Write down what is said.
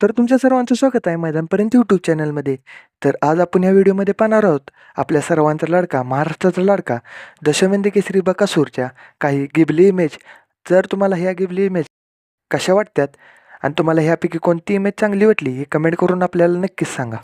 तर तुमच्या सर्वांचं स्वागत आहे मैदानपर्यंत यूट्यूब चॅनलमध्ये तर आज आपण या व्हिडिओमध्ये पाहणार आहोत आपल्या सर्वांचा लाडका महाराष्ट्राचा लाडका दशमेंद केसरी बकासूरच्या काही गिबली इमेज जर तुम्हाला ह्या गिबली इमेज कशा वाटतात आणि तुम्हाला ह्यापैकी कोणती इमेज चांगली वाटली हे कमेंट करून आपल्याला नक्कीच सांगा.